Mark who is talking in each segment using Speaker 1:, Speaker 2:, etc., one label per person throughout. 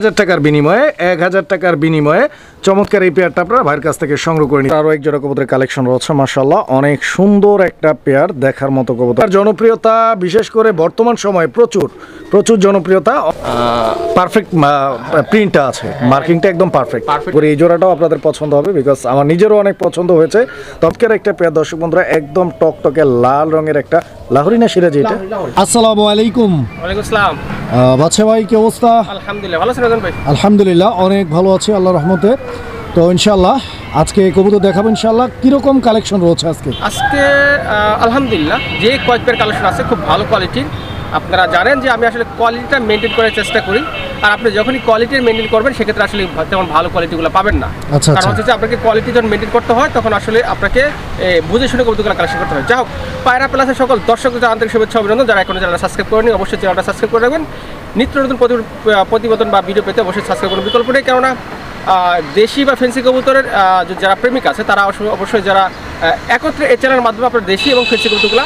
Speaker 1: হাজার টাকার বিনিময়ে এক হাজার টাকার বিনিময়ে চমৎকার এই পেয়ারটা আপনারা ভাইয়ের কাছ থেকে সংগ্রহ করে নিন। আরও এক জোড়া কবুতরের কালেকশন রয়েছে মাসাল্লাহ অনেক সুন্দর একটা পেয়ার দেখার মতো কবুতর। জনপ্রিয়তা বিশেষ করে বর্তমান সময়ে প্রচুর প্রচুর জনপ্রিয়তা পারফেক্ট প্রিন্টটা আছে। মার্কিংটা একদম পারফেক্ট করে এই জোড়াটাও আপনাদের পছন্দ হবে বিকজ আমার নিজেরও অনেক পছন্দ হয়েছে। তৎকের একটা পেয়ার দর্শক বন্ধুরা একদম টকটকে লাল রঙের একটা লাহরি না সিরাজি এটা? আসসালামু আলাইকুম।
Speaker 2: ওয়ালাইকুম আসসালাম।
Speaker 1: বাচ্চা ভাই কি অবস্থা?
Speaker 2: আলহামদুলিল্লাহ ভালো আছেন রাজন ভাই?
Speaker 1: আলহামদুলিল্লাহ অনেক ভালো আছি আল্লাহ রহমতে। তো ইনশাল্লাহ আজকে কবুতর দেখাবো ইনশাল্লাহ কীরকম কালেকশন রয়েছে আজকে?
Speaker 2: আজকে আলহামদুলিল্লাহ যে কয়েকবার কালেকশন আছে খুব ভালো কোয়ালিটির আপনারা জানেন যে আমি আসলে কোয়ালিটিটা মেনটেন করার চেষ্টা করি। আর আপনি যখনই কোয়ালিটির মেনটেন করবেন সেক্ষেত্রে আসলে তেমন ভালো কোয়ালিটিগুলো পাবেন না।
Speaker 1: আচ্ছা,
Speaker 2: কারণ
Speaker 1: আচ্ছা।
Speaker 2: হচ্ছে আপনাকে কোয়ালিটি যখন মেনটেন করতে হয় তখন আসলে আপনাকে বুঝে শুনে কবুতরগুলো কালেকশন করতে হয়। যাই হোক পায়রা প্লাসের সকল দর্শকদের আন্তরিক শুভেচ্ছা অভিনন্দন। যারা এখনও চ্যানেলটা সাবস্ক্রাইব করেনি অবশ্যই চ্যানেলটা সাবস্ক্রাইব করে রাখবেন। নিত্য নতুন প্রতি- প্রতিবেদন বা ভিডিও পেতে অবশ্যই সাবস্ক্রাইব করুন। বিকল্প নেই কেননা দেশি বা ফেন্সি কবুতরের যারা প্রেমিক আছে তারা অবশ্য- অবশ্যই যারা একত্রে এই চ্যানেলের মাধ্যমে আপনার দেশি এবং ফেন্সি কবুতরগুলো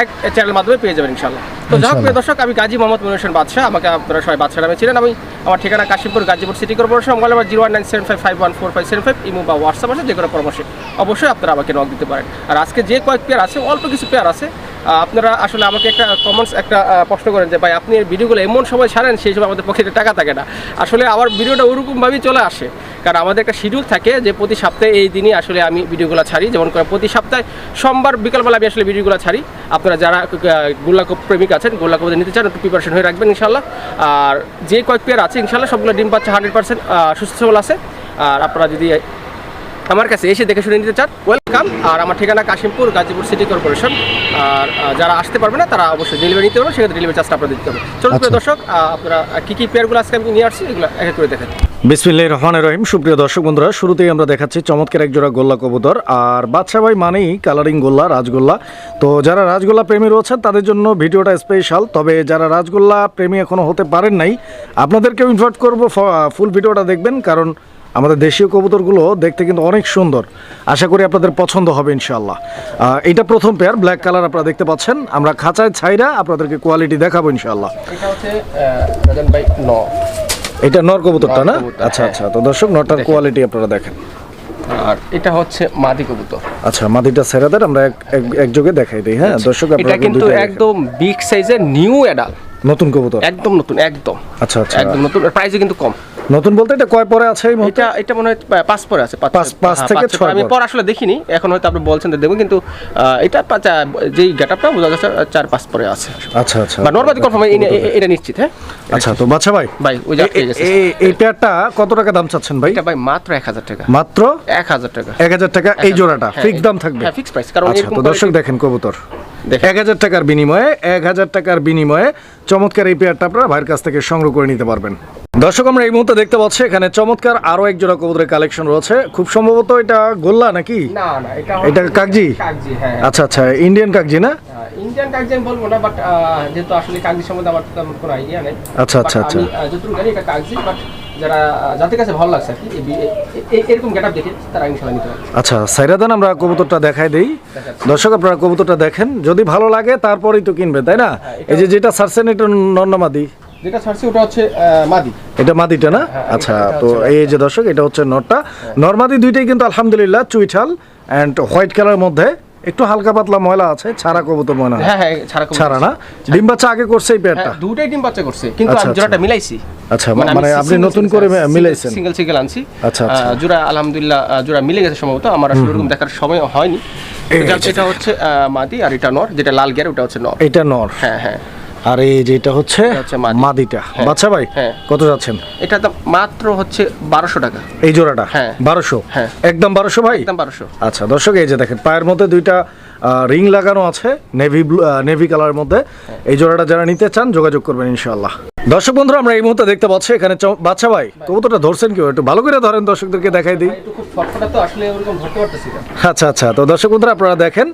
Speaker 2: এক চ্যানেলের মাধ্যমে পেয়ে যাবেন ইনশাল্লাহ তো যাই হোক প্রিয় দর্শক আমি গাজী মোহাম্মদ মনির হোসেন বাদশাহ। আমাকে আপনারা সবাই বাদশাহ নামে ছিলেন আমি আমার ঠিকানা Kashimpur Gazipur city corporation mobile number zero one nine seven five five one four five seven five imo বা হোয়াটসঅ্যাপ আছে যে কোনো পরামর্শে অবশ্যই আপনারা আমাকে নক দিতে পারেন। আর আজকে যে কয়েক পেয়ার আছে অল্প কিছু পেয়ার আছে আপনারা আসলে আমাকে একটা কমেন্টস একটা প্রশ্ন করেন যে ভাই আপনি এই ভিডিওগুলো এমন সময় ছাড়েন সেই সময় আমাদের পকেটে টাকা থাকে না। আসলে আমার ভিডিওটা ওরকমভাবেই চলে আসে। কারণ আমাদের একটা শিডিউল থাকে যে প্রতি সপ্তাহে এই দিনই আসলে আমি ভিডিওগুলো ছাড়ি। যেমন করে প্রতি সপ্তাহে সোমবার বিকালবেলা আমি আসলে ভিডিওগুলো ছাড়ি। আপনারা যারা গোল্লা প্রেমিক আছেন, গোল্লা কবুতর নিতে চান, একটু প্রিপারেশন হয়ে রাখবেন ইনশাল্লাহ আর যে কয়েক পেয়ার আছে ইনশাল্লাহ সবগুলো ডিম পাচ্ছে হান্ড্রেড পার্সেন্ট সুস্থ সবল আছে। আর আপনারা যদি আমার কাছে এসে দেখে শুনে নিতে চান ওয়েলকাম আর আমার ঠিকানা কাশিমপুর গাজীপুর সিটি কর্পোরেশন আর যারা আসতে পারবে না তারা অবশ্যই ডেলিভারি নিতে পারবে সেক্ষেত্রে ডেলিভারি চার্জটা আপনাদের দিতে হবে। চলুন প্রিয়
Speaker 1: আচ্ছা।
Speaker 2: দর্শক আপনারা কী কী পেয়ারগুলো আজকে আমি নিয়ে আসছি এগুলো এক করে দেখেন।
Speaker 1: বিসমিল্লাহ রহমান রহিম। সুপ্রিয় দর্শক বন্ধুরা শুরুতেই আমরা দেখাচ্ছি চমৎকার এক জোড়া গোল্লা কবুতর। আর বাদশা ভাই মানেই কালারিং গোল্লা রাজগোল্লা। তো যারা রাজগোল্লা প্রেমী রয়েছেন তাদের জন্য ভিডিওটা স্পেশাল তবে যারা রাজগোল্লা প্রেমী এখনও হতে পারেন নাই আপনাদেরকেও ইনভাইট করব। ফুল ভিডিওটা দেখবেন কারণ আমাদের দেশীয় কবুতরগুলো দেখতে কিন্তু অনেক সুন্দর। আশা করি আপনাদের পছন্দ হবে ইনশাল্লাহ এটা প্রথম পেয়ার ব্ল্যাক কালার আপনারা দেখতে পাচ্ছেন। আমরা খাঁচায় ছাইরা আপনাদেরকে কোয়ালিটি দেখাবো ইনশাল্লাহ
Speaker 2: এটা হচ্ছে রাজন ভাই ন
Speaker 1: এটা নর কবুতরটা না? আচ্ছা
Speaker 2: হ্যাঁ।
Speaker 1: আচ্ছা। তো দর্শক নটার কোয়ালিটি আপনারা দেখেন।
Speaker 2: আর এটা হচ্ছে মাদি কবুতর।
Speaker 1: আচ্ছা মাদিটা আমরা এক এক- একযোগে দেখাই দিই হ্যাঁ? দর্শক আপনারা
Speaker 2: কিন্তু একদম বিগ সাইজের নিউ
Speaker 1: নতুন কবুতর?
Speaker 2: একদম নতুন একদম।
Speaker 1: আচ্ছা আচ্ছা।
Speaker 2: একদম নতুন প্রাইসে কিন্তু কম।
Speaker 1: নতুন বলতে এটা কয় পরে আছে এই
Speaker 2: এটা এটা মনে হয় পাঁচ পরে আছে
Speaker 1: পাঁচ- পাঁচ
Speaker 2: হ্যাঁ,
Speaker 1: থেকে ছয়
Speaker 2: আমি
Speaker 1: পর।
Speaker 2: আসলে দেখিনি এখন হয়তো আপনি বলছেন যে দেখব কিন্তু এটা যেই গেটআপটা বোঝা যাচ্ছে চার পাঁচ পরে আছে।
Speaker 1: আচ্ছা আচ্ছা।
Speaker 2: বা নর্মালি কনফার্ম এটা নিশ্চিত হ্যাঁ?
Speaker 1: আচ্ছা তো বাচ্চা ভাই
Speaker 2: ভাই ওই যে
Speaker 1: এই পেয়ারটা কত টাকা দাম চাচ্ছেন ভাই?
Speaker 2: এটা ভাই মাত্র এক হাজার টাকা।
Speaker 1: মাত্র?
Speaker 2: এক হাজার টাকা।
Speaker 1: এক হাজার টাকা এই জোড়াটা
Speaker 2: হ্যাঁ,
Speaker 1: ফিক্স দাম থাকবে।
Speaker 2: হ্যাঁ ফিক্স প্রাইস কারণ
Speaker 1: আচ্ছা তো দর্শক দেখেন কবুতর। এক হাজার টাকার বিনিময়ে এক হাজার টাকার বিনিময়ে চমৎকার এই পেয়ারটা আপনারা ভাইয়ের কাছ থেকে সংগ্রহ করে নিতে পারবেন। দর্শক আমরা এই মুহূর্তে দেখতে পাচ্ছি এখানে চমৎকার আরও এক জোড়া কবুতরের কালেকশন রয়েছে। খুব সম্ভবত এটা গোল্লা নাকি?
Speaker 2: না না এটা
Speaker 1: এটা কাগজি
Speaker 2: কাগজি হ্যাঁ।
Speaker 1: আচ্ছা আচ্ছা ইন্ডিয়ান কাগজি না?
Speaker 2: ইন্ডিয়ান কাগজি আমি বলব না বাট যেহেতু আসলে কাগজি সম্বন্ধে আমার তেমন কোনো আইডিয়া নেই।
Speaker 1: আচ্ছা, আচ্ছা, আচ্ছা।
Speaker 2: যতটুকু জানি এটা কাগজি বাট যারা যাদের কাছে ভালো লাগছে আর কি এই- এই- এই- এরকম গেটআপ দেখে তারা ইনশাল্লাহ নিতে পারবে।
Speaker 1: আচ্ছা সাইরাদান আমরা কবুতরটা দেখাই দেই। দর্শক আপনারা কবুতরটা দেখেন। যদি ভালো লাগে তারপরেই তো কিনবে তাই না? এই যে যেটা সারছেন এটা নন্নমাদি
Speaker 2: যেটা ছাড়ছি ওটা হচ্ছে মাদি।
Speaker 1: এটা মাদিটা না?
Speaker 2: হ্যাঁ,
Speaker 1: আচ্ছা তো এই যে দর্শক এটা হচ্ছে নটটা নর্মাদি দুইটাই কিন্তু আলহামদুলিল্লাহ চুইঠাল অ্যান্ড হোয়াইট কালার মধ্যে। একটু হালকা পাতলা ময়লা আছে ছাড়া কবুতর মনে হয়
Speaker 2: হ্যাঁ ছাড়া কবুতর
Speaker 1: ছাড়া না? ডিম বাচ্চা আগে করছে এই পেয়ারটা
Speaker 2: হ্যাঁ দুটাই ডিম বাচ্চা করছে কিন্তু
Speaker 1: আচ্ছা,
Speaker 2: আমি
Speaker 1: আচ্ছা।
Speaker 2: জোড়াটা মিলাইছি।
Speaker 1: আচ্ছা মানে আপনি নতুন করে মিলাইছেন।
Speaker 2: সিঙ্গেল সিঙ্গেল আনছি।
Speaker 1: আচ্ছা, আচ্ছা।
Speaker 2: জোড়া আলহামদুলিল্লাহ জোড়া মিলে গেছে সম্ভবত আমার আসলে এরকম দেখার সময় হয়নি। এটা হচ্ছে মাটি মাদি আর এটা নর যেটা লাল গিয়ার ওটা হচ্ছে নর।
Speaker 1: এটা নর।
Speaker 2: হ্যাঁ হ্যাঁ।
Speaker 1: আর এই যেটা হচ্ছে মাদিটা।
Speaker 2: হ্যাঁ।
Speaker 1: বাচ্চা ভাই
Speaker 2: হ্যাঁ।
Speaker 1: কত যাচ্ছেন?
Speaker 2: এটা তো মাত্র হচ্ছে বারোশো টাকা।
Speaker 1: এই জোড়াটা?
Speaker 2: হ্যাঁ।
Speaker 1: বারোশো?
Speaker 2: হ্যাঁ।
Speaker 1: একদম বারোশো ভাই?
Speaker 2: একদম বারোশো।
Speaker 1: আচ্ছা দর্শক এই যে দেখেন পায়ের মধ্যে দুইটা রিং লাগানো আছে নেভি ব্লু নেভি কালারের মধ্যে। এই জোড়াটা যারা নিতে চান যোগাযোগ করবেন ইনশাআল্লাহ। দর্শক বন্ধুরা আমরা এই মুহূর্তে দেখতে পাচ্ছি এখানে বাচ্চা ভাই কবুতরটা ধরছেন কেউ একটু ভালো করে ধরেন দর্শকদেরকে দেখাই দিই।
Speaker 2: ফটফটা তো আসলে ওরকম ধরতে পারতেছি
Speaker 1: আচ্ছা আচ্ছা। তো দর্শক বন্ধুরা আপনারা দেখেন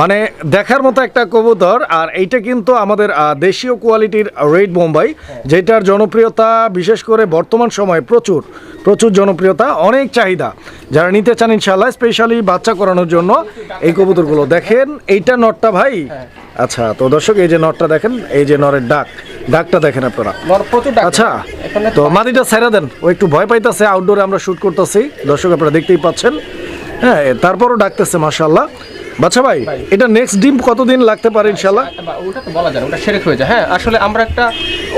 Speaker 1: মানে দেখার মতো একটা কবুতর আর এইটা কিন্তু আমাদের দেশীয় কোয়ালিটির রেড বোম্বাই যেটার জনপ্রিয়তা বিশেষ করে বর্তমান সময়ে প্রচুর প্রচুর জনপ্রিয়তা অনেক চাহিদা। যারা নিতে চান ইনশাল্লাহ স্পেশালি বাচ্চা করানোর জন্য এই কবুতরগুলো। দেখেন এইটা নটটা ভাই? আচ্ছা তো দর্শক এই যে নটটা দেখেন এই যে নরের ডাক ডাকটা দেখেন আপনারা। আচ্ছা তো মাদিটা ছেড়ে দেন ও একটু ভয় পাইতেছে আউটডোরে আমরা শুট করতেছি। দর্শক আপনারা দেখতেই পাচ্ছেন। হ্যাঁ তারপরও ডাকতেছে মাশাল্লাহ বাচ্চা ভাই এটা নেক্সট ডিম কতদিন লাগতে পারে ইনশাল্লাহ
Speaker 2: ওটা তো বলা যায় ওটা সেরেক হয়ে যায়। হ্যাঁ আসলে আমরা একটা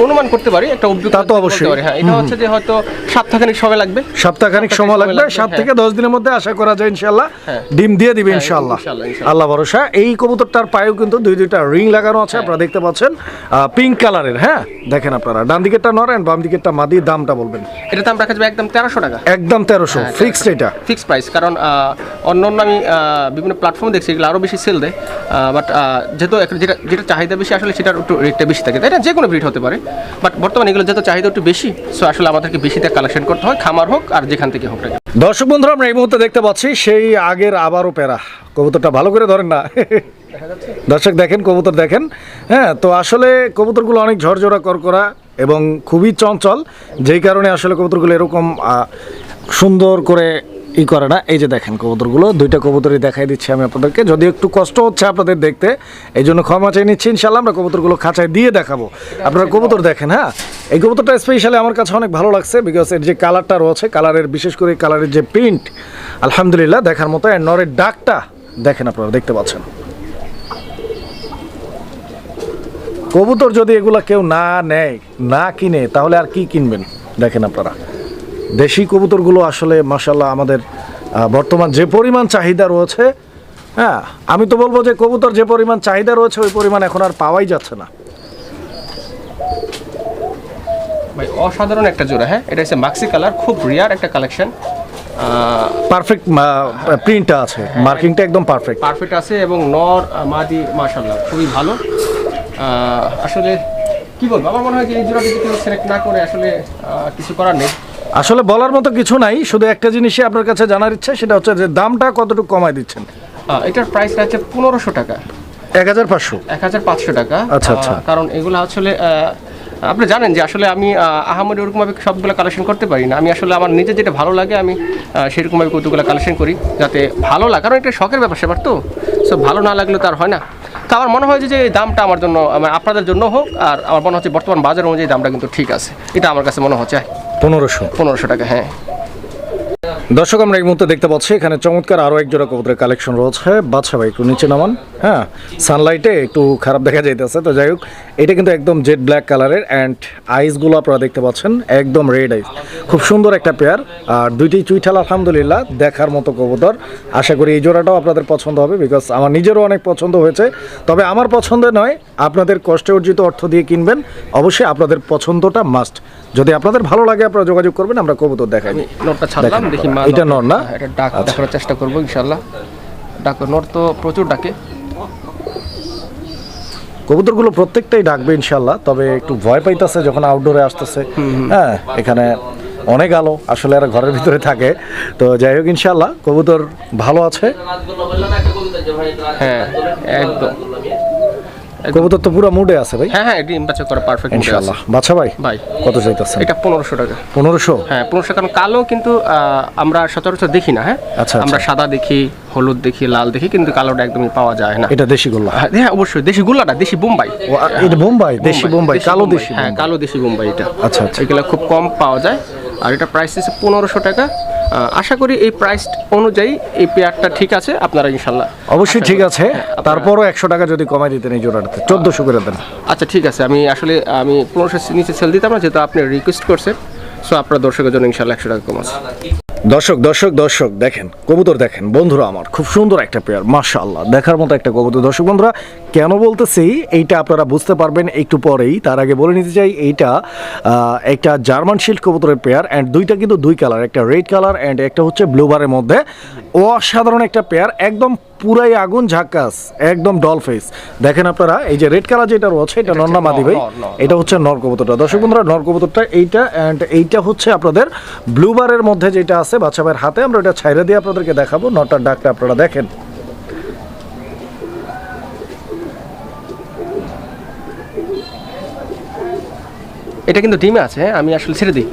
Speaker 2: অনুমান করতে পারি একটা অভিজ্ঞতা
Speaker 1: তা তো অবশ্যই।
Speaker 2: হ্যাঁ এটা হচ্ছে যে হয়তো সপ্তাহখানিক সময় লাগবে।
Speaker 1: সপ্তাহখানিক সময় লাগবে
Speaker 2: লাগবে,
Speaker 1: সাত
Speaker 2: হ্যাঁ।
Speaker 1: থেকে দশ দিনের মধ্যে আশা করা যায় ইনশাল্লাহ
Speaker 2: হ্যাঁ।
Speaker 1: ডিম দিয়ে দিবে
Speaker 2: হ্যাঁ,
Speaker 1: ইনশাল্লাহ। আল্লাহ ভরসা। এই কবুতরটার পায়েও কিন্তু দুই দুইটা রিং লাগানো আছে আপনারা দেখতে পাচ্ছেন। পিঙ্ক কালারের হ্যাঁ? দেখেন আপনারা ডান দিকেরটা নরেন বাম দিকেরটা মাদি দামটা বলবেন।
Speaker 2: এটা দাম রাখা যাবে একদম তেরোশো টাকা।
Speaker 1: একদম তেরোশো
Speaker 2: হ্যাঁ,
Speaker 1: ফিক্সড এটা।
Speaker 2: ফিক্স প্রাইস কারণ অন্য অন্য আমি বিভিন্ন প্ল্যাটফর্মে দেখছি এগুলো আরও বেশি সেল দেয়। বাট যেহেতু এখন যেটা যেটা চাহিদা বেশি, আসলে সেটার একটু রেটটা বেশি থাকে। তাই না যে কোনো ব্রিড হতে পারে। বাট বর্তমানে এগুলো যেহেতু চাহিদা একটু বেশি সো আসলে আমাদেরকে বেশিতে কালেকশন করতে হয়, খামার হোক আর যেখান থেকে হোক।
Speaker 1: দর্শক বন্ধুরা, আমরা এই মুহূর্তে দেখতে পাচ্ছি সেই আগের আবারও প্যারা কবুতরটা ভালো করে ধরেন না। দর্শক দেখেন, কবুতর দেখেন। হ্যাঁ তো আসলে কবুতরগুলো অনেক ঝরঝরা করকরা এবং খুবই চঞ্চল। যেই কারণে আসলে কবুতরগুলো এরকম সুন্দর করে ই করে না। এই যে দেখেন কবুতরগুলো, দুইটা কবুতরই দেখাই দিচ্ছি আমি আপনাদেরকে। যদি একটু কষ্ট হচ্ছে আপনাদের দেখতে, এই জন্য ক্ষমা চাই নিচ্ছি ইনশাল্লাহ আমরা কবুতরগুলো খাঁচায় দিয়ে দেখাবো। আপনারা কবুতর দেখেন হ্যাঁ? এই কবুতরটা স্পেশালি আমার কাছে অনেক ভালো লাগছে বিকজ এর যে কালারটা রয়েছে কালারের বিশেষ করে কালারের যে প্রিন্ট আলহামদুলিল্লাহ, দেখার মতো আর নরের ডাকটা দেখেন আপনারা, দেখতে পাচ্ছেন। কবুতর যদি এগুলা কেউ না নেয়, না কিনে, তাহলে আর কি কিনবেন? দেখেন আপনারা। দেশি কবুতরগুলো আসলে মাসাল্লাহ আমাদের বর্তমান যে পরিমাণ চাহিদা রয়েছে হ্যাঁ আমি তো বলব যে কবুতর যে পরিমাণ চাহিদা রয়েছে ওই পরিমাণ এখন আর পাওয়াই যাচ্ছে না।
Speaker 2: ভাই অসাধারণ একটা জোড়া হ্যাঁ? এটা হচ্ছে মাক্সি কালার খুব রিয়ার একটা কালেকশন
Speaker 1: পারফেক্ট প্রিন্টটা আছে মার্কিংটা একদম পারফেক্ট
Speaker 2: পারফেক্ট আছে এবং নর মাদি মাশাল্লাহ খুবই ভালো। আসলে কি বলব আমার মনে হয় যে এই জোড়াটা যদি কেউ সিলেক্ট না করে আসলে কিছু করার নেই।
Speaker 1: আসলে বলার মতো কিছু নাই শুধু একটা জিনিসই আপনার কাছে জানার ইচ্ছে সেটা হচ্ছে যে দামটা কতটুকু কমায় দিচ্ছেন?
Speaker 2: এটার প্রাইসটা হচ্ছে পনেরোশো টাকা।
Speaker 1: এক হাজার পাঁচশো।
Speaker 2: এক হাজার পাঁচশো টাকা।
Speaker 1: আচ্ছা, আচ্ছা।
Speaker 2: কারণ এগুলো আসলে আপনি জানেন যে আসলে আমি আহ, আহামরি ওরকমভাবে সবগুলো কালেকশন করতে পারি না। আমি আসলে আমার নিজে যেটা ভালো লাগে আমি সেরকমভাবে কৌতুকগুলো কালেকশন করি যাতে ভালো লাগে। কারণ এটা শখের ব্যাপার স্যাপার তো। সো ভালো না লাগলে তো আর হয় না। তো আমার মনে হয় যে এই দামটা আমার জন্য আমার আপনাদের জন্য হোক আর আমার মনে হচ্ছে বর্তমান বাজার অনুযায়ী দামটা কিন্তু ঠিক আছে। এটা আমার কাছে মনে হচ্ছে।
Speaker 1: পনেরোশো।
Speaker 2: পনেরোশো টাকা হ্যাঁ।
Speaker 1: দর্শক আমরা এই মুহূর্তে দেখতে পাচ্ছি এখানে চমৎকার আরও এক জোড়া কবুতরের কালেকশন রয়েছে। বাচ্চা ভাই একটু নিচে নামান হ্যাঁ? সানলাইটে একটু খারাপ দেখা যাইতেছে তো যাই হোক এটা কিন্তু একদম জেড ব্ল্যাক কালারের অ্যান্ড আইসগুলো আপনারা দেখতে পাচ্ছেন একদম রেড আইস খুব সুন্দর একটা পেয়ার আর দুইটি চুইঠাল আলহামদুলিল্লাহ দেখার মতো কবুতর। আশা করি এই জোড়াটাও আপনাদের পছন্দ হবে বিকজ আমার নিজেরও অনেক পছন্দ হয়েছে। তবে আমার পছন্দের নয় আপনাদের কষ্টে অর্জিত অর্থ দিয়ে কিনবেন অবশ্যই আপনাদের পছন্দটা মাস্ট যদি আপনাদের ভালো লাগে আপনারা যোগাযোগ করবেন আমরা কবুতর দেখাই।
Speaker 2: নোটটা ছাড়লাম দেখি মা
Speaker 1: এটা নর না?
Speaker 2: হ্যাঁ, এটা ডাক দেখানোর চেষ্টা করব ইনশাল্লাহ ডাক নোট তো প্রচুর ডাকে।
Speaker 1: কবুতরগুলো প্রত্যেকটাই ডাকবে ইনশাল্লাহ তবে একটু ভয় পাইতেছে যখন আউটডোরে আসতেছে। হ্যাঁ এখানে অনেক আলো আসলে এরা ঘরের ভিতরে থাকে। তো যাই হোক ইনশাল্লাহ কবুতর ভালো আছে।
Speaker 2: হ্যাঁ একদম।
Speaker 1: কবুতর তো পুরো মুডে আছে ভাই।
Speaker 2: হ্যাঁ হ্যাঁ ডিম বাচ্চা করা পারফেক্ট
Speaker 1: ইনশাল্লাহ বাচ্চা ভাই
Speaker 2: ভাই
Speaker 1: কত চাইতেছেন?
Speaker 2: এটা পনেরোশো টাকা।
Speaker 1: পনেরোশো?
Speaker 2: হ্যাঁ পনেরোশো কারণ কালো কিন্তু আমরা সচরাচর দেখি না হ্যাঁ?
Speaker 1: আচ্ছা, আচ্ছা।
Speaker 2: আমরা সাদা দেখি হলুদ দেখি লাল দেখি কিন্তু কালোটা একদমই পাওয়া যায় না।
Speaker 1: এটা দেশি গোল্লা?
Speaker 2: হ্যাঁ, হ্যাঁ অবশ্যই দেশি গুল্লাটা দেশি বোম্বাই।
Speaker 1: এটা বোম্বাই দেশি বোম্বাই কালো দেশি
Speaker 2: হ্যাঁ কালো দেশি বোম্বাই এটা।
Speaker 1: আচ্ছা, আচ্ছা।
Speaker 2: এগুলো খুব কম পাওয়া যায় আর এটা প্রাইস হচ্ছে পনেরোশো টাকা। আশা করি এই প্রাইস অনুযায়ী এই পেয়ারটা ঠিক আছে আপনারা ইনশাল্লাহ
Speaker 1: অবশ্যই ঠিক আছে। তারপরও একশো টাকা যদি কমাই দিতেন এই জোড়াটাতে চোদ্দশো করে দেন।
Speaker 2: আচ্ছা ঠিক আছে। আমি আসলে আমি পনেরোশো নিচে সেল দিতাম না যেহেতু আপনি রিকোয়েস্ট করছেন সো আপনার দর্শকের জন্য ইনশাল্লাহ একশো টাকা কম আছে।
Speaker 1: দর্শক দর্শক দর্শক, দেখেন, কবুতর দেখেন, বন্ধুরা আমার, খুব সুন্দর একটা পেয়ার মাশাআল্লাহ, দেখার মতো একটা কবুতর। দর্শক, বন্ধুরা, কেন বলতেছি? এইটা আপনারা বুঝতে পারবেন একটু পরেই, তার আগে বলে নিতে চাই, এইটা একটা জার্মান শিল্ড কবুতরের পেয়ার অ্যান্ড দুইটা কিন্তু দুই কালার একটা রেড কালার অ্যান্ড একটা হচ্ছে ব্লুবারের মধ্যে। অসাধারণ একটা পেয়ার একদম পুরাই আগুন ঝাক্কাস একদম ডল ফেস দেখেন আপনারা এই যে রেড কালার যেটা রয়েছে এটা নন্না মাদি ভাই। এটা হচ্ছে নর কবুতরটা দর্শক বন্ধুরা নর কবুতরটা এইটা অ্যান্ড এইটা হচ্ছে আপনাদের ব্লু বারের মধ্যে যেটা আছে বাচ্চা ভাইয়ের হাতে আমরা এটা ছাইরে দিয়ে আপনাদেরকে দেখাবো নটার ডাকটা আপনারা দেখেন।
Speaker 2: এটা কিন্তু ডিমে আছে হ্যাঁ? আমি আসলে ছেড়ে দিই।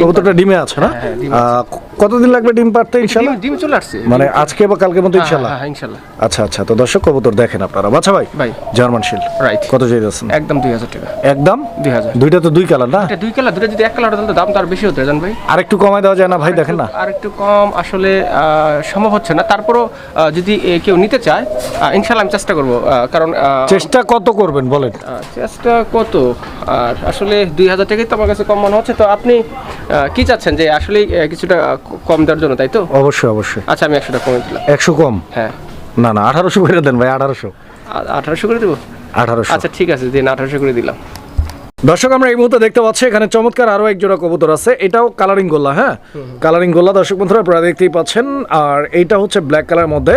Speaker 1: কবুতরটা ডিমে আছে না?
Speaker 2: হ্যাঁ, হ্যাঁ,
Speaker 1: কতদিন লাগবে ডিম পারতে ইনশাল্লাহ?
Speaker 2: ডিম চলে আসছে।
Speaker 1: মানে আজকে বা কালকের মধ্যে
Speaker 2: হ্যাঁ,
Speaker 1: ইনশাল্লাহ?
Speaker 2: হ্যাঁ, ইনশাল্লাহ।
Speaker 1: আচ্ছা আচ্ছা তো দর্শক কবুতর দেখেন আপনারা। বাচ্চা ভাই
Speaker 2: ভাই।
Speaker 1: জার্মান শিল।
Speaker 2: রাইট
Speaker 1: কত চাইতেছেন
Speaker 2: একদম দুই হাজার টাকা।
Speaker 1: একদম?
Speaker 2: দুই হাজার।
Speaker 1: দুইটা তো দুই কালার না?
Speaker 2: এটা দুই কালার দুটো যদি এক কালার হতো দাম তো আর বেশি হতো জান ভাই?
Speaker 1: আর একটু কমাই দেওয়া যায় না ভাই দেখেন না।
Speaker 2: আর একটু কম আসলে সম্ভব হচ্ছে না। তারপরও যদি কেউ নিতে চায় আহ, ইনশাল্লাহ আমি চেষ্টা করব কারণ
Speaker 1: চেষ্টা কত করবেন বলেন?
Speaker 2: চেষ্টা কত? আর আসলে দুই হাজার টাকাই তো আমার কাছে কম মনে হচ্ছে। তো আপনি কি চাচ্ছেন যে আসলে কিছুটা কম দেওয়ার জন্য তাই তো?
Speaker 1: অবশ্যই অবশ্যই।
Speaker 2: আচ্ছা আমি একশোটা কমে দিলাম।
Speaker 1: একশো কম?
Speaker 2: হ্যাঁ।
Speaker 1: না না আঠারোশো করে দেন ভাই আঠারোশো।
Speaker 2: আঠারোশো করে দেবো?
Speaker 1: আঠারোশো।
Speaker 2: আচ্ছা ঠিক আছে দিন আঠারোশো করে দিলাম।
Speaker 1: দর্শক আমরা এই মুহূর্তে দেখতে পাচ্ছি এখানে চমৎকার আরও এক জোড়া কবুতর আছে। এটাও কালারিং গোল্লা হ্যাঁ? কালারিং গোল্লা দর্শক বন্ধুরা আপনারা দেখতেই পাচ্ছেন। আর এইটা হচ্ছে ব্ল্যাক কালার মধ্যে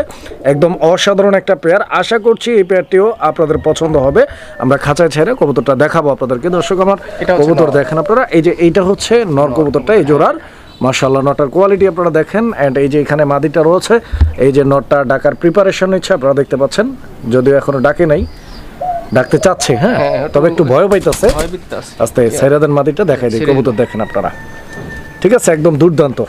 Speaker 1: একদম অসাধারণ একটা পেয়ার আশা করছি এই পেয়ারটিও আপনাদের পছন্দ হবে। আমরা খাঁচায় ছেড়ে কবুতরটা দেখাবো আপনাদেরকে। দর্শক আমার
Speaker 2: এটা
Speaker 1: কবুতর দেখেন আপনারা। এই যে এইটা হচ্ছে নর কবুতরটা এই জোড়ার। মার্শাল্লাহ নটার কোয়ালিটি আপনারা দেখেন। অ্যান্ড এই যে এখানে মাদিটা রয়েছে। এই যে নটটা ডাকার প্রিপারেশন নিচ্ছে আপনারা দেখতে পাচ্ছেন। যদিও এখনও ডাকে নাই। ডাকতে চাচ্ছে হ্যাঁ?
Speaker 2: হ্যাঁ,
Speaker 1: তবে একটু ভয় পাইতেছে।
Speaker 2: আছে
Speaker 1: আস্তে সাইরাদান মাদিটা দেখাই দিই। কবুতর দেখেন আপনারা। ঠিক আছে একদম দুর্দান্ত।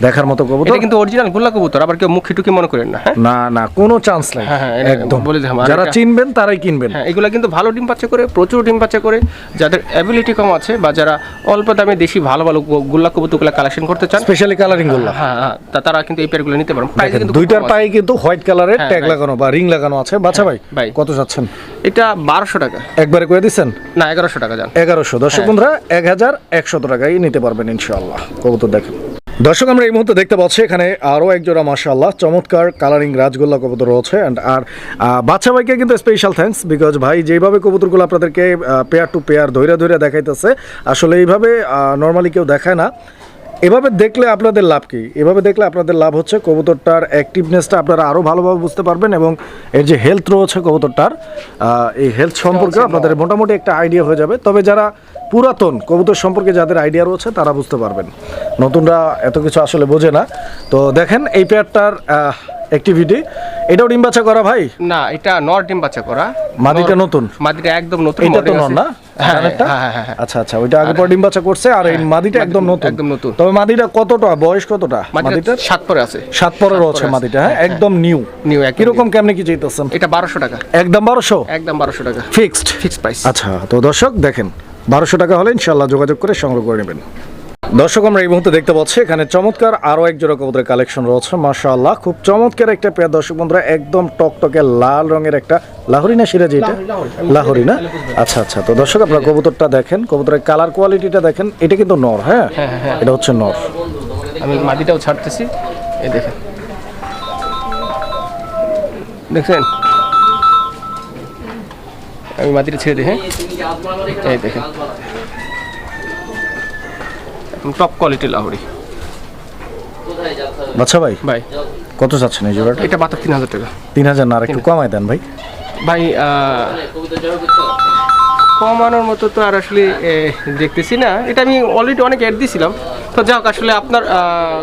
Speaker 1: দেখার মতো কবুতর।
Speaker 2: এটা কিন্তু অরিজিনাল গোল্লা কবুতর আবার কেউ মুখি টুকি মনে করেন না হ্যাঁ?
Speaker 1: না না কোনো চান্স নাই।
Speaker 2: হ্যাঁ, হ্যাঁ,
Speaker 1: একদম।
Speaker 2: বলে দিলাম।
Speaker 1: যারা চিনবেন তারাই কিনবেন।
Speaker 2: হ্যাঁ এগুলো কিন্তু ভালো ডিম পাচ্ছে করে প্রচুর ডিম পাচ্ছে করে যাদের অ্যাবিলিটি কম আছে বা যারা অল্প দামে দেশি ভালো ভালো গোল্লা কবুতরগুলো কালেকশন করতে চান
Speaker 1: স্পেশালি কালারিংগুলো
Speaker 2: হ্যাঁ হ্যাঁ তারা কিন্তু এই পেয়ারগুলো নিতে পারেন প্রাইস কিন্তু
Speaker 1: দুইটার পায়ে কিন্তু হোয়াইট কালারের ট্যাগ লাগানো বা রিং লাগানো আছে। বাচ্চা ভাই
Speaker 2: ভাই।
Speaker 1: কত যাচ্ছেন?
Speaker 2: এটা বারোশো টাকা।
Speaker 1: একবারে করে দিচ্ছেন?
Speaker 2: না এগারোশো টাকা যান।
Speaker 1: এগারোশো। দর্শক। বন্ধুরা এক হাজার একশত টাকায় নিতে পারবেন ইনশাআল্লাহ। কবুতর দেখেন। দর্শক আমরা এই মুহূর্তে দেখতে পাচ্ছি এখানে আরও এক জোড়া মাশাআল্লাহ। চমৎকার কালারিং রাজগোল্লা কবুতর রয়েছে। অ্যান্ড আর বাচ্চা ভাইকে কিন্তু স্পেশাল থ্যাঙ্কস বিকজ ভাই যেভাবে কবুতরগুলো আপনাদেরকে পেয়ার টু পেয়ার ধৈর্য ধৈর্য দেখাইতেছে আসলে এইভাবে নর্মালি কেউ দেখায় না। এভাবে দেখলে আপনাদের লাভ কি? এভাবে দেখলে আপনাদের লাভ হচ্ছে কবুতরটার অ্যাক্টিভনেসটা আপনারা আরও ভালোভাবে বুঝতে পারবেন এবং এর যে হেলথ রয়েছে কবুতরটার এই হেলথ সম্পর্কে আপনাদের মোটামুটি একটা আইডিয়া হয়ে যাবে। তবে যারা পুরাতন কবুতর সম্পর্কে যাদের আইডিয়া রয়েছে তারা বুঝতে পারবেন। নতুনরা এত কিছু আসলে বোঝে না। তো দেখেন এই পেয়ারটার অ্যাক্টিভিটি এটাও ডিম বাচ্চা করা ভাই?
Speaker 2: না এটা নর ডিম বাচ্চা করা।
Speaker 1: মাদিটা নতুন?
Speaker 2: মাদিটা একদম নতুন
Speaker 1: এটা তো নর না?
Speaker 2: হ্যাঁ? হ্যাঁ হ্যাঁ,
Speaker 1: আচ্ছা আচ্ছা ওইটা আগে পর ডিম বাচ্চা করছে আর এই মাদিটা একদম নতুন।
Speaker 2: একদম নতুন।
Speaker 1: তবে মাদিটা কতটা? বয়স কতটা
Speaker 2: মাদিটা সাত পরে আছে।
Speaker 1: সাত পরে রয়েছে। মাদিটা হ্যাঁ একদম নিউ
Speaker 2: নিউ একদম
Speaker 1: কীরকম কেমনে কি চাইতেছেন?
Speaker 2: এটা বারোশো টাকা।
Speaker 1: একদম বারোশো?
Speaker 2: একদম বারোশো টাকা।
Speaker 1: ফিক্সড
Speaker 2: ফিক্সড প্রাইস
Speaker 1: আচ্ছা তো দর্শক দেখেন বারোশো টাকা হলে ইনশাল্লাহ যোগাযোগ করে সংগ্রহ করে নেবেন। দর্শক আমরা এই মুহূর্তে দেখতে পাচ্ছি এখানে চমৎকার আরও এক জোড়া কবুতরের কালেকশন রয়েছে মাশাআল্লাহ। খুব চমৎকার একটা পেয়ার দর্শক বন্ধুরা একদম টকটকে লাল রঙের একটা লাহরি না সিরাজি এটা লাহরি না আচ্ছা আচ্ছা। তো দর্শক আপনারা কবুতরটা দেখেন কবুতরের কালার কোয়ালিটিটা দেখেন এটা কিন্তু নর হ্যাঁ?
Speaker 2: হ্যাঁ, হ্যাঁ, হ্যাঁ।
Speaker 1: এটা হচ্ছে নর।
Speaker 2: আমি মাটিটাও ছাড়তেছি এই দেখেন। দেখছেন? আমি মাটিটা ছেড়ে দিই হ্যাঁ? এই দেখেন। Top quality Lahori.
Speaker 1: বাচ্চা ভাই
Speaker 2: ভাই।
Speaker 1: কত চাচ্ছেন এই জোড়াটা?
Speaker 2: এটা মাত্র তিন হাজার টাকা।
Speaker 1: তিন হাজার না আর একটু কমাই দেন ভাই।
Speaker 2: ভাই কমানোর মতো তো আর আসলে দেখতেছি না। এটা আমি অলরেডি অনেক অ্যাড দিয়েছিলাম তো যাক আসলে আপনার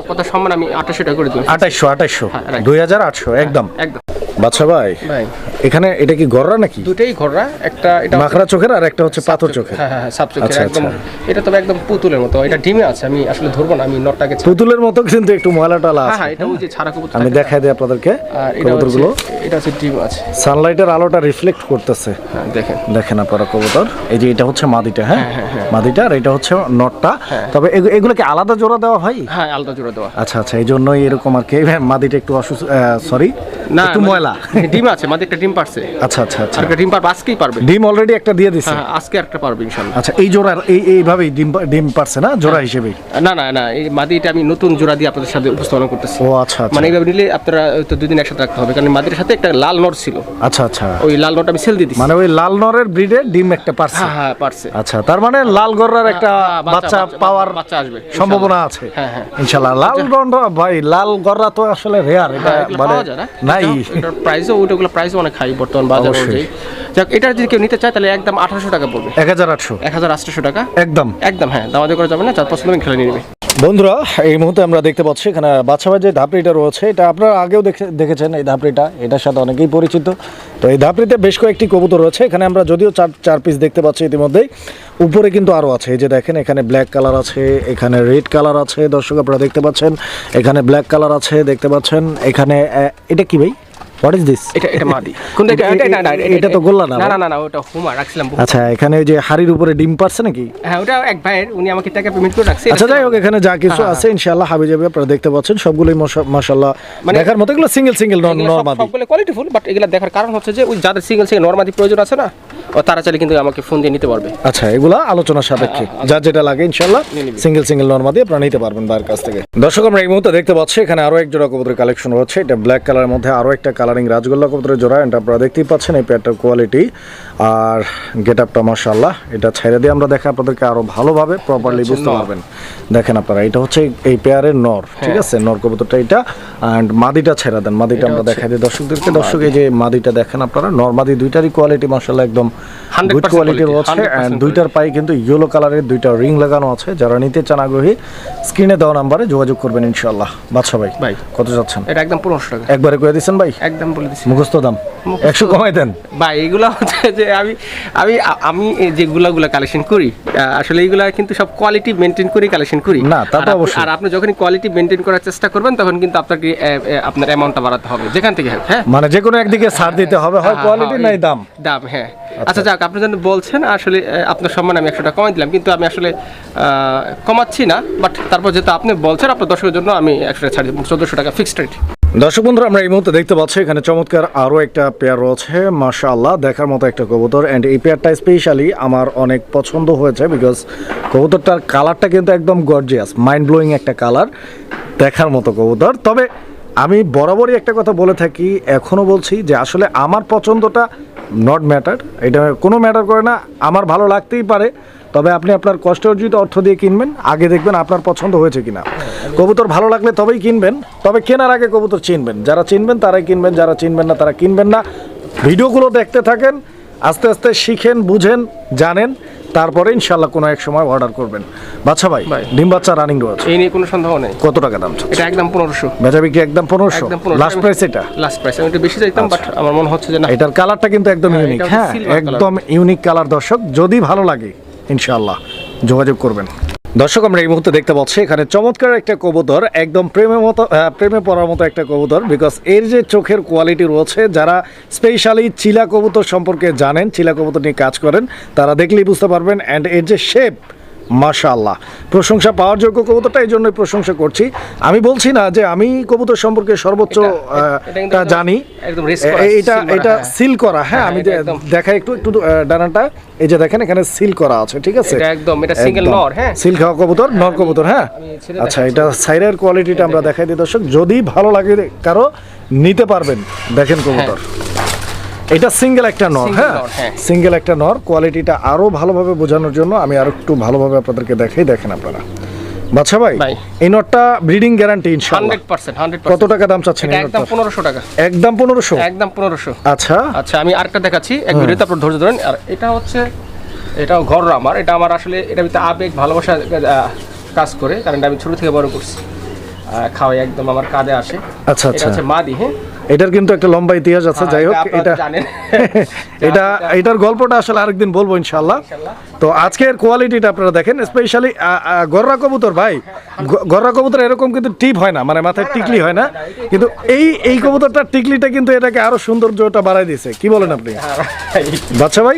Speaker 2: কথা সম্মান আমি আঠাশো টাকা করে দিই
Speaker 1: আঠাইশশো আঠাইশশো।
Speaker 2: হ্যাঁ.
Speaker 1: দুই হাজার আটশো একদম।
Speaker 2: একদম।
Speaker 1: বাচ্চা ভাই
Speaker 2: ভাই।
Speaker 1: এখানে এটা কি গররা নাকি?
Speaker 2: দুটাই ঘররা একটা এটা
Speaker 1: মাখরা চোখের আর একটা হচ্ছে পাথর চোখের।
Speaker 2: হ্যাঁ হ্যাঁ হ্যাঁ সাপ চোখের
Speaker 1: আচ্ছা,
Speaker 2: একদম
Speaker 1: আচ্ছা।
Speaker 2: এটা তবে একদম পুতুলের মতো এটা ডিমে আছে আমি আসলে ধরবো না আমি নটটাকে
Speaker 1: পুতুলের মতো কিন্তু একটু ময়লা টলা
Speaker 2: হ্যাঁ
Speaker 1: আছে
Speaker 2: হ্যাঁ এটা ওই যে ছাড়া কবুতর
Speaker 1: আমি দেখাই দিই আপনাদেরকে
Speaker 2: আর এটা হচ্ছে
Speaker 1: কবুতরগুলো।
Speaker 2: এটা হচ্ছে ডিম আছে।
Speaker 1: সানলাইটের আলোটা রিফ্লেক্ট করতেছে।
Speaker 2: হ্যাঁ দেখেন।
Speaker 1: দেখেন আপনারা কবুতর এই যে এটা হচ্ছে মাদিটা হ্যাঁ? মাদিটা আর এটা হচ্ছে নটটা। তবে এগু- এগুলোকে আলাদা জোড়া দেওয়া হয়?
Speaker 2: হ্যাঁ আলাদা জোড়া দেওয়া।
Speaker 1: আচ্ছা আচ্ছা এই জন্যই এরকম আর কি হ্যাঁ, মাদিটা একটু অসুস্থ সরি
Speaker 2: না
Speaker 1: একটু
Speaker 2: মানে-
Speaker 1: ময়লা।
Speaker 2: ডিম আছে মাদিটা ডিম পারছে।
Speaker 1: আচ্ছা আচ্ছা আচ্ছা।
Speaker 2: আর ডিম পারবে আজকেই পারবে।
Speaker 1: ডিম অলরেডি একটা দিয়ে দিছে।
Speaker 2: হ্যাঁ আজকে একটা পারবে ইনশাল্লাহ।
Speaker 1: আচ্ছা এই জোড়ার এই এইভাবেই ডিম ডিম পারছে না? জোড়া হিসেবেই?
Speaker 2: না না না এই মাদিটা আমি নতুন জোড়া দিয়ে আপনাদের সাথে উপস্থাপনা করতেছি।
Speaker 1: ও আচ্ছা আচ্ছা।
Speaker 2: মানে এইভাবে নিলে আপনারা তো দুই দিন একসাথে রাখতে হবে কারণ মাদির সাথে একটা লাল নর ছিল।
Speaker 1: আচ্ছা আচ্ছা।
Speaker 2: ওই লাল নরটা আমি সেল দিয়ে
Speaker 1: মানে ওই লাল নরের ব্রিডে ডিম একটা পারছে।
Speaker 2: হ্যাঁ হ্যাঁ পারছে।
Speaker 1: আচ্ছা তার মানে লাল গররার একটা
Speaker 2: হ্যাঁ, বাচ্চা-
Speaker 1: পাওয়ার
Speaker 2: বাচ্চা আসবে,
Speaker 1: সম্ভাবনা আছে।
Speaker 2: হ্যাঁ, হ্যাঁ।
Speaker 1: ইনশাআল্লাহ লাল গন্ড ভাই লাল গররা তো আসলে রেয়ার এটা
Speaker 2: হ্যাঁ,
Speaker 1: মানে নাই।
Speaker 2: এটা- এটার প্রাইসও ওইটাগুলো প্রাইসও অনেক হাই বর্তমান বাজার অনুযায়ী। যাক এটা যদি কেউ নিতে চায় তাহলে একদম আঠারোশো টাকা পড়বে।
Speaker 1: এক হাজার আটশো।
Speaker 2: এক হাজার আটশোশো টাকা?
Speaker 1: একদম।
Speaker 2: একদম হ্যাঁ দামাদি করা যাবে না যার পছন্দ হবে খেলে নিয়ে নেবে।
Speaker 1: বন্ধুরা এই মুহূর্তে আমরা দেখতে পাচ্ছি এখানে বাচ্চাবাই যে ধাপড়িটা রয়েছে এটা আপনারা আগেও দেখে দেখেছেন এই ধাপড়িটা এটার সাথে অনেকেই পরিচিত। তো এই ধাপড়িতে বেশ কয়েকটি কবুতর রয়েছে এখানে আমরা যদিও চার চার পিস দেখতে পাচ্ছি ইতিমধ্যেই। উপরে কিন্তু আরও আছে এই যে দেখেন এখানে ব্ল্যাক কালার আছে এখানে রেড কালার আছে দর্শক আপনারা দেখতে পাচ্ছেন এখানে ব্ল্যাক কালার আছে দেখতে পাচ্ছেন এখানে এটা কি ভাই? হোয়াট ইজ দিস
Speaker 2: এটা এটা মাদি। কোনটা এটা
Speaker 1: এটা-
Speaker 2: এটা না, না,
Speaker 1: এটা তো গোল্লা না,
Speaker 2: না না না ওটা হুমা রাখছিলাম
Speaker 1: আচ্ছা এখানে ওই যে হাড়ির উপরে ডিম পারছে নাকি?
Speaker 2: হ্যাঁ ওটা এক ভাইয়ের উনি আমাকে টাকা পেমেন্ট করে রাখছে।
Speaker 1: আচ্ছা যাই হোক এখানে যা কিছু
Speaker 2: হ্যাঁ,
Speaker 1: আছে ইনশাআল্লাহ হাবি যাবে আপনারা দেখতে পাচ্ছেন সবগুলোই মাশাআল্লাহ
Speaker 2: মানে-
Speaker 1: দেখার মতো এগুলো সিঙ্গেল সিঙ্গেল নরমাদি
Speaker 2: সবগুলো কোয়ালিটিফুল বাট এগুলো দেখার কারণ হচ্ছে যে ওই যাদের সিঙ্গেল সিঙ্গেল নরমাদি প্রয়োজন আছে না তারা চাইলে কিন্তু আমাকে ফোন দিয়ে নিতে পারবে।
Speaker 1: আচ্ছা এগুলা আলোচনার সাপেক্ষে। যার যেটা লাগে ইনশাআল্লাহ সিঙ্গেল সিঙ্গেল নরমাদি আপনারা নিতে পারবেন বাইরের কাছ থেকে। দর্শক আমরা এই মুহূর্তে দেখতে পাচ্ছি এখানে আরও এক জোড়া কবুতরের কালেকশন হচ্ছে এটা ব্ল্যাক কালারের মধ্যে আরও একটা কালারিং রাজগোল্লা কবুতরের জোড়া এটা আপনারা দেখতেই পাচ্ছেন এই পেয়ারটার কোয়ালিটি আর গেট আপটা মাশাআল্লাহ এটা ছেড়ে দিয়ে আমরা দেখে আপনাদেরকে আরও ভালোভাবে প্রপারলি বুঝতে পারবেন। দেখেন আপনারা এটা হচ্ছে এই পেয়ারের নর ঠিক আছে? নর কবুতরটা এটা অ্যান্ড মাদিটা ছেড়ে দেন। মাদিটা আমরা দেখাই দিই। দর্শকদেরকে দর্শক এই যে মাদিটা দেখেন আপনারা নর মাদি দুইটারই কোয়ালিটি মাশাআল্লাহ একদম
Speaker 2: 100%
Speaker 1: গুড কোয়ালিটির
Speaker 2: 100%
Speaker 1: অ্যান্ড দুইটার পায়ে কিন্তু ইয়েলো কালারের দুইটা রিং লাগানো আছে। যারা নিতে চান আগ্রহী স্ক্রিনে দেওয়া নাম্বারে যোগাযোগ করবেন ইনশাআল্লাহ। বাদশা ভাই
Speaker 2: ভাই।
Speaker 1: কত যাচ্ছেন?
Speaker 2: এটা একদম পনেরোশো টাকা।
Speaker 1: একবারে করে দিচ্ছেন ভাই?
Speaker 2: একদম বলে দিচ্ছি
Speaker 1: মুখস্থ দাম। একশো কমাই দেন।
Speaker 2: ভাই এগুলো হচ্ছে যে আমি আমি আমি এই যে গুলাগুলা কালেকশন করি আসলে এইগুলা কিন্তু সব কোয়ালিটি মেনটেন করে কালেকশন করি।
Speaker 1: না, তা তো অবশ্যই।
Speaker 2: আর আপনি যখনই কোয়ালিটি মেনটেন করার চেষ্টা করবেন তখন কিন্তু আপনাকে আপনার অ্যামাউন্টটা বাড়াতে হবে। যেখান থেকে হ্যাঁ?
Speaker 1: মানে যে কোনো একদিকে ছাড় দিতে হবে হয় কোয়ালিটি
Speaker 2: হ্যাঁ,
Speaker 1: নাই দাম।
Speaker 2: দাম হ্যাঁ। আচ্ছা যাক আপনি যেন বলছেন আসলে আপনার সম্মান আমি একশো টাকা কমাই দিলাম কিন্তু আমি আসলে কমাচ্ছি না বাট তারপর যেহেতু আপনি বলছেন আপনার দর্শকের জন্য আমি একশো টাকা ছাড় চোদ্দোশো টাকা ফিক্সড রেট
Speaker 1: দর্শক বন্ধুরা আমরা এই মুহূর্তে দেখতে পাচ্ছি এখানে চমৎকার আরও একটা পেয়ার রয়েছে মাশাআল্লাহ দেখার মতো একটা কবুতর অ্যান্ড এই পেয়ারটা স্পেশালি আমার অনেক পছন্দ হয়েছে বিকজ কবুতরটার কালারটা কিন্তু একদম গর্জিয়াস মাইন্ড ব্লোয়িং একটা কালার দেখার মতো কবুতর। তবে আমি বরাবরই একটা কথা বলে থাকি এখনও বলছি যে আসলে আমার পছন্দটা নট ম্যাটার এটা কোনো ম্যাটার করে না, আমার ভালো লাগতেই পারে, তবে আপনি আপনার কষ্ট অর্জিত অর্থ দিয়ে কিনবেন, আগে দেখবেন আপনার পছন্দ হয়েছে কিনা। কবুতর ভালো লাগলে তবেই কিনবেন, তবে কেনার আগে কবুতর চিনবেন, যারা চিনবেন তারাই কিনবেন, যারা চিনবেন না তারা কিনবেন না। ভিডিওগুলো দেখতে থাকেন, আস্তে আস্তে শিখেন, বুঝেন, জানেন তারপরে ইনশাল্লাহ কোনো এক সময় অর্ডার করবেন। বাচ্চা ভাই। ডিম বাচ্চা রানিং রয়েছে
Speaker 2: এই নিয়ে কোনো সন্দেহ নেই।
Speaker 1: কত টাকা দাম?
Speaker 2: এটা একদম পনেরোশো।
Speaker 1: বেচা বিক্রি একদম পনেরোশো?
Speaker 2: একদম 1500
Speaker 1: লাস্ট প্রাইস এটা?
Speaker 2: লাস্ট প্রাইস আমি একটু বেশি চাইতাম বাট আমার মনে হচ্ছে যে না।
Speaker 1: এটার কালারটা কিন্তু একদম
Speaker 2: হ্যাঁ,
Speaker 1: ইউনিক হ্যাঁ একদম ইউনিক কালার দর্শক। যদি ভালো লাগে ইনশাআল্লাহ যোগাযোগ করবেন। দর্শক, আমরা এই মুহূর্তে দেখতে পাচ্ছি, এখানে চমৎকার একটা কবুতর, একদম প্রেমের মতো প্রেমে পড়ার মতো একটা কবুতর বিকজ এর যে চোখের কোয়ালিটি রয়েছে, যারা স্পেশালি চিলা কবুতর সম্পর্কে জানেন, চিলা কবুতর নিয়ে কাজ করেন, তারা দেখলেই বুঝতে পারবেন অ্যান্ড এর যে শেপ মাশাআল্লাহ। প্রশংসা পাওয়ার যোগ্য কবুতরটা এই জন্যই প্রশংসা করছি। আমি বলছি না যে আমি কবুতর সম্পর্কে সর্বোচ্চ জানি। এটা এটা
Speaker 2: হ্যাঁ।
Speaker 1: সিল করা হ্যাঁ
Speaker 2: হ্যাঁ,
Speaker 1: আমি দেখাই একটু একটু ডানাটা। এই যে দেখেন এখানে সিল করা আছে ঠিক আছে?
Speaker 2: এটা একদম, এটা
Speaker 1: একদম।
Speaker 2: নর, হ্যাঁ?
Speaker 1: সিল খাওয়া কবুতর নর কবুতর হ্যাঁ? আচ্ছা এটা সাইরের কোয়ালিটিটা আমরা দেখাই দিই দর্শক। যদি ভালো লাগে কারও নিতে পারবেন। দেখেন কবুতর। এটা সিঙ্গেল একটা নর হ্যাঁ?
Speaker 2: হ্যাঁ।
Speaker 1: সিঙ্গেল একটা নর কোয়ালিটিটা আরও ভালোভাবে বোঝানোর জন্য আমি আরও একটু ভালোভাবে আপনাদেরকে দেখাই দেখেন আপনারা। বাচ্চা ভাই। এই নটটা ব্রিডিং গ্যারান্টি ইনশাআল্লাহ। কত টাকা দাম চাচ্ছেন
Speaker 2: একদম? পনেরোশো টাকা।
Speaker 1: একদম পনেরোশো?
Speaker 2: একদম পনেরোশো।
Speaker 1: আচ্ছা।
Speaker 2: আচ্ছা আমি আরেকটা দেখাচ্ছি এক ভিডিওতে আপনার ধৈর্য ধরেন। আর এটা হচ্ছে এটা ঘর আমার এটা আমার আসলে এটা ভিতরে আবেগ ভালোবাসা কাজ করে। কারণ আমি ছোট থেকে বড় করছি। খাওয়াই একদম আমার কাঁধে আসে।
Speaker 1: আচ্ছা, আচ্ছা।
Speaker 2: মাদি হ্যাঁ?
Speaker 1: এটার কিন্তু একটা লম্বা ইতিহাস আছে
Speaker 2: হ্যাঁ,
Speaker 1: যাই হোক
Speaker 2: এটা
Speaker 1: এটা এটার গল্পটা আসলে আরেকদিন বলব ইনশাআল্লাহ
Speaker 2: ইনশাল্লাহ।
Speaker 1: তো আজকের কোয়ালিটিটা আপনারা দেখেন স্পেশালি গররা কবুতর ভাই গররা কবুতর এরকম কিন্তু টিপ হয় না মানে মাথায় টিকলি হয় না। কিন্তু এই এই কবুতরটা টিকলিটা কিন্তু এটাকে আরও সৌন্দর্যটা বাড়াই দিয়েছে। কি বলেন আপনি? বাচ্চা ভাই।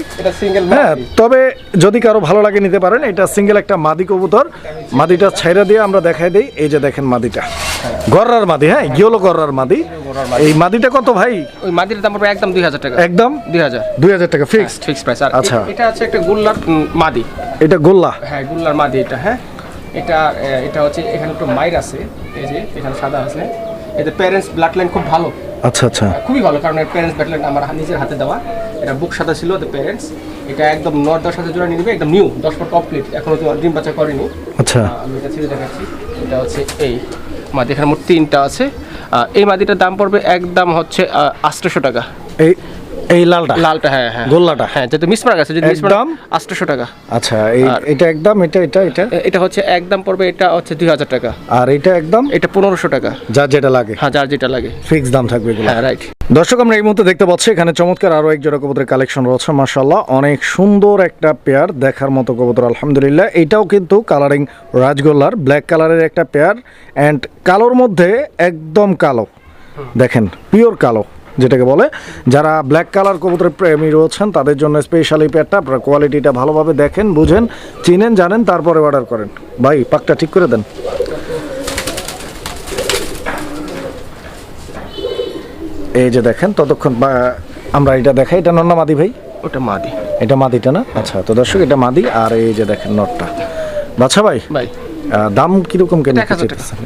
Speaker 1: হ্যাঁ তবে যদি কারও ভালো লাগে নিতে পারেন এটা সিঙ্গেল একটা মাদি কবুতর। মাদিটা ছাইরা দিয়ে আমরা দেখাই দিই এই যে দেখেন মাদিটা। গররার মাদি হ্যাঁ গিয়েলো গররার মাদি। এই মাদিটা কত ভাই?
Speaker 2: ওই মাদির দাম পড়বে একদম দুই হাজার টাকা।
Speaker 1: একদম?
Speaker 2: দুই হাজার।
Speaker 1: দুই হাজার টাকা ফিক্সড
Speaker 2: ফিক্স প্রাইস
Speaker 1: আচ্ছা।
Speaker 2: এটা আছে একটা গুল্লার মাদি।
Speaker 1: এটা গোল্লা?
Speaker 2: হ্যাঁ গোল্লার মাদি এটা হ্যাঁ। এটা এটা হচ্ছে এখানে একটু মাইর আছে এই যে এখানে সাদা আছে। এতে প্যারেন্টস ব্লাড লাইন খুব ভালো।
Speaker 1: আচ্ছা আচ্ছা।
Speaker 2: খুবই ভালো কারণ এর প্যারেন্টস লাইন আমার নিজের হাতে দেওয়া। এটা বুক সাদা ছিল দ্য প্যারেন্টস এটা একদম নর দশ হাতে জোড়া নিয়ে নেবে একদম নিউ দশ পর কমপ্লিট এখনও তো ডিম বাচ্চা করেনি।
Speaker 1: আচ্ছা।
Speaker 2: আমি এটা ছেড়ে দেখাচ্ছি। এটা হচ্ছে এই মাদি এখানে মোট তিনটা আছে। এই মাদিটার দাম পড়বে একদম হচ্ছে আটশোশো টাকা।
Speaker 1: এই এই লালটা?
Speaker 2: লালটা হ্যাঁ হ্যাঁ।
Speaker 1: গোল্লাটা?
Speaker 2: হ্যাঁ যেহেতু মিসমার্ক আছে যদি মিসমার্ক
Speaker 1: একদম?
Speaker 2: আটশোশো টাকা।
Speaker 1: আচ্ছা এই এটা একদম এটা এটা এটা?
Speaker 2: এটা হচ্ছে একদম পড়বে এটা হচ্ছে দুই হাজার টাকা।
Speaker 1: আর এটা একদম?
Speaker 2: এটা পনেরোশো টাকা।
Speaker 1: যা যেটা লাগে।
Speaker 2: হ্যাঁ যার যেটা লাগে।
Speaker 1: ফিক্স দাম থাকবে এগুলো।
Speaker 2: হ্যাঁ রাইট
Speaker 1: দর্শক আমরা এই মুহূর্তে দেখতে পাচ্ছি এখানে চমৎকার আরও এক জোড়া কবুতরের কালেকশন রয়েছে মাশাল্লাহ অনেক সুন্দর একটা পেয়ার দেখার মতো কবুতর আলহামদুলিল্লাহ। এটাও কিন্তু কালারিং রাজগোল্লার ব্ল্যাক কালারের একটা পেয়ার অ্যান্ড কালোর মধ্যে একদম কালো। দেখেন পিওর কালো। যেটাকে বলে যারা ব্ল্যাক কালার কবুতরের প্রেমী রয়েছেন তাদের জন্য স্পেশালি এই পেয়ারটা আপনারা কোয়ালিটিটা ভালোভাবে দেখেন বুঝেন চিনেন জানেন তারপরে অর্ডার করেন। ভাই পাকটা ঠিক করে দেন। এই যে দেখেন ততক্ষণ বা আমরা এটা দেখাই। এটা নন্না মাদি ভাই?
Speaker 2: ওটা মাদি।
Speaker 1: এটা মাদিটা না? আচ্ছা তো দর্শক এটা মাদি আর এই যে দেখেন নটটা বাচ্চা ভাই?
Speaker 2: ভাই।
Speaker 1: দাম কীরকম কেন।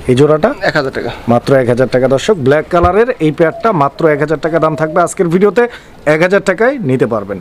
Speaker 1: এই জোড়াটা?
Speaker 2: এক হাজার টাকা।
Speaker 1: মাত্র এক হাজার টাকা দর্শক। ব্ল্যাক কালারের এই প্যাডটা মাত্র এক হাজার টাকা দাম থাকবে আজকের ভিডিওতে। এক হাজার টাকায় নিতে পারবেন।